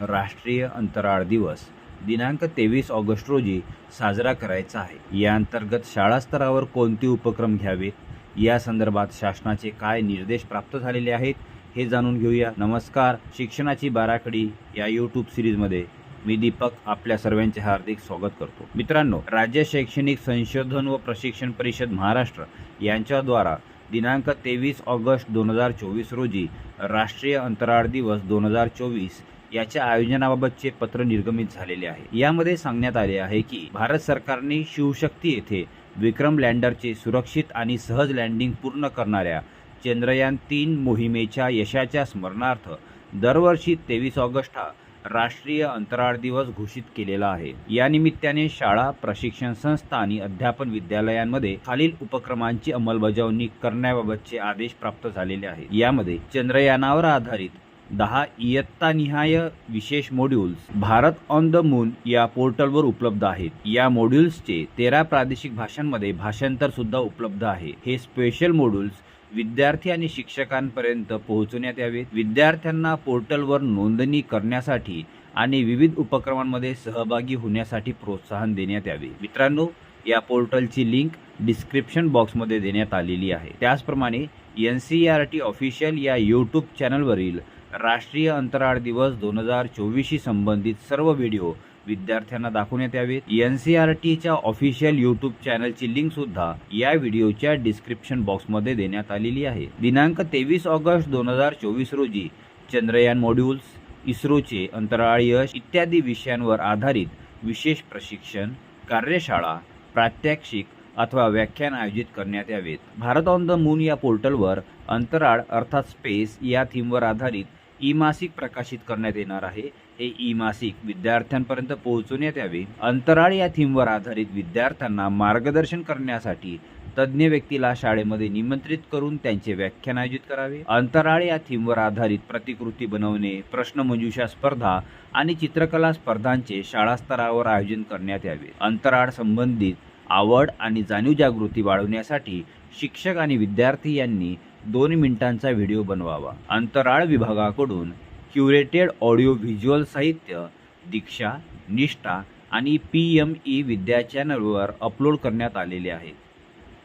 राष्ट्रीय अंतराळ दिवस दिनांक तेवीस ऑगस्ट रोजी साजरा करायचा आहे. या अंतर्गत शाळा स्तरावर कोणते उपक्रम घ्यावेत? या संदर्भात शासनाचे काय निर्देश प्राप्त झालेले आहेत? हे जाणून घेऊया. नमस्कार. शिक्षणाची बाराखडी या यूट्यूब सिरीजमध्ये मी दीपक आपल्या सर्वांचे हार्दिक स्वागत करतो. मित्रांनो राज्य शैक्षणिक संशोधन व प्रशिक्षण परिषद महाराष्ट्र यांच्याद्वारा दिनांक तेवीस ऑगस्ट दोन हजार चोवीस रोजी राष्ट्रीय अंतराळ दिवस दोन हजार चोवीस याच्या आयोजनाबाबतचे पत्र निर्गमित झालेले आहे. यामध्ये सांगण्यात आले आहे की भारत सरकारने शिवशक्ती येथे विक्रम लँडरचे सुरक्षित आणि सहज लँडिंग पूर्ण करणाऱ्या चंद्रयान तीन मोहिमेच्या यशाच्या स्मरणार्थ दरवर्षी तेवीस ऑगस्ट हा राष्ट्रीय अंतराळ दिवस घोषित केलेला आहे. या निमित्ताने शाळा प्रशिक्षण संस्था आणि अध्यापन विद्यालयांमध्ये खालील उपक्रमांची अंमलबजावणी करण्याबाबतचे आदेश प्राप्त झालेले आहेत यामध्ये चंद्रयानावर आधारित दहा इयत्तानिहाय विशेष modules Bharat on the moon या पोर्टलवर उपलब्ध आहेत. या मॉड्यूल्सचे तेरा प्रादेशिक भाषांमध्ये भाषांतर सुद्धा उपलब्ध आहे. हे स्पेशल मॉड्यूल्स विद्यार्थी आणि शिक्षकांपर्यंत पोहोचवण्यात यावेत. विद्यार्थ्यांना पोर्टलवर नोंदणी करण्यासाठी आणि विविध उपक्रमांमध्ये सहभागी होण्यासाठी प्रोत्साहन देण्यात यावे. मित्रांनो या पोर्टलची लिंक डिस्क्रिप्शन बॉक्समध्ये देण्यात आलेली आहे. त्याचप्रमाणे N C R T official या यूट्यूब चॅनलवरील राष्ट्रीय अंतराळ दिवस दोन हजार चोवीसशी संबंधित सर्व व्हिडिओ विद्यार्थ्यांना दाखवण्यात यावेत. एन सी आर टीच्या ऑफिशियल यूट्यूब चॅनलची लिंक सुद्धा या व्हिडिओच्या डिस्क्रिप्शन बॉक्समध्ये देण्यात आलेली आहे. दिनांक तेवीस ऑगस्ट दोन हजार चोवीस रोजी चंद्रयान मॉड्यूल्स इस्रोचे अंतराळ यश इत्यादी विषयांवर आधारित विशेष प्रशिक्षण कार्यशाळा प्रात्यक्षिक अथवा व्याख्यान आयोजित करण्यात यावेत. भारत ऑन द मून या पोर्टलवर अंतराळ अर्थात स्पेस या थीमवर आधारित ई मासिक प्रकाशित करण्यात येणार आहे. हे ई मासिक विद्यार्थ्यांपर्यंत पोहोचवण्यात यावे. अंतराळ या थीमवर आधारित विद्यार्थ्यांना मार्गदर्शन करण्यासाठी तज्ज्ञ व्यक्तीला शाळेमध्ये निमंत्रित करून त्यांचे व्याख्यान आयोजित करावे. अंतराळ या थीमवर आधारित प्रतिकृती बनवणे प्रश्नमंजुषा स्पर्धा आणि चित्रकला स्पर्धांचे शाळा स्तरावर आयोजन करण्यात यावे. अंतराळ संबंधित आवड आणि जाणीव जागृती वाढवण्यासाठी शिक्षक आणि विद्यार्थी यांनी दोन मिनिटांचा व्हिडिओ बनवावा. अंतराळ विभागाकडून क्युरेटेड ऑडिओ व्हिज्युअल साहित्य दीक्षा निष्ठा आणि पी एम ई विद्या चॅनलवर अपलोड करण्यात आलेले आहेत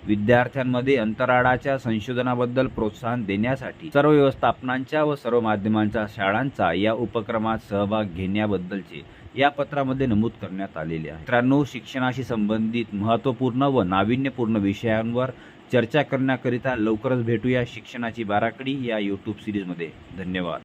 विद्यार्थ्यांमध्ये अंतराळाच्या संशोधनाबद्दल प्रोत्साहन देण्यासाठी सर्व व्यवस्थापनांच्या व सर्व माध्यमांच्या शाळांचा या उपक्रमात सहभाग घेण्याबद्दलचे या पत्रामध्ये नमूद करण्यात आलेले आहे. मित्रांनो शिक्षणाशी संबंधित महत्त्वपूर्ण व नाविन्यपूर्ण विषयांवर चर्चा करण्याकरिता लवकरच भेटूया शिक्षणाची बाराखडी या यूट्यूब सिरीजमध्ये. धन्यवाद.